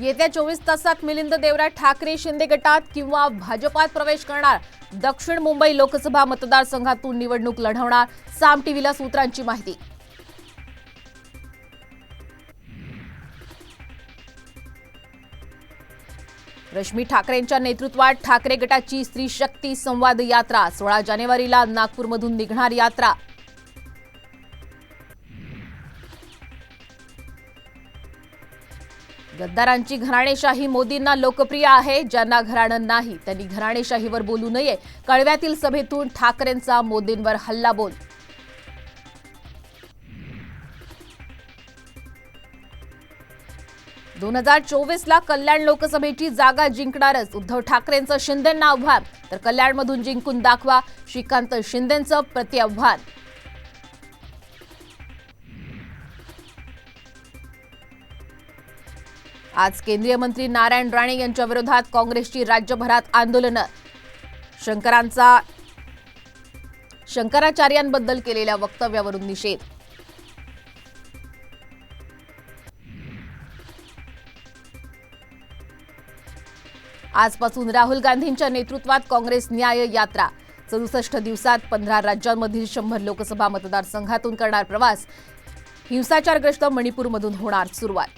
येत्या चोवीस तासात मिलिंद देवरा ठाकरे शिंदे गटात किंवा भाजपात प्रवेश करणार दक्षिण मुंबई लोकसभा मतदारसंघातून निवडणूक लढवणार साम टीव्हीला सूत्रांची माहिती. रश्मी ठाकरेंच्या नेतृत्वात ठाकरे गटाची स्त्री शक्ती संवाद यात्रा सोळा जानेवारीला नागपूरमधून निघणार यात्रा. गद्दारांची घराणेशाही मोदींना लोकप्रिय आहे ज्यांना घराणं नाही. त्यांनी घराणेशाहीवर बोलू नये. कळव्यातील सभेतून ठाकरेंचा मोदींवर हल्लाबोल. दोन हजार चोवीसला कल्याण लोकसभेची जागा जिंकणारच उद्धव ठाकरेंचं शिंदेंना आव्हान. तर कल्याणमधून जिंकून दाखवा श्रीकांत शिंदेंचं प्रतिआव्हान आज केंद्रीय मंत्री नारायण राणे यांच्या विरोधात काँग्रेसची राज्यभरात आंदोलनं. शंकरांचा शंकराचार्यांबद्दल केलेल्या वक्तव्यावरून निषेध. आजपासून राहुल गांधींच्या नेतृत्वात काँग्रेस न्याय यात्रा. सदुसष्ट दिवसात पंधरा राज्यांमधील शंभर लोकसभा मतदारसंघातून करणार प्रवास. हिंसाचारग्रस्त मणिपूरमधून होणार सुरुवात.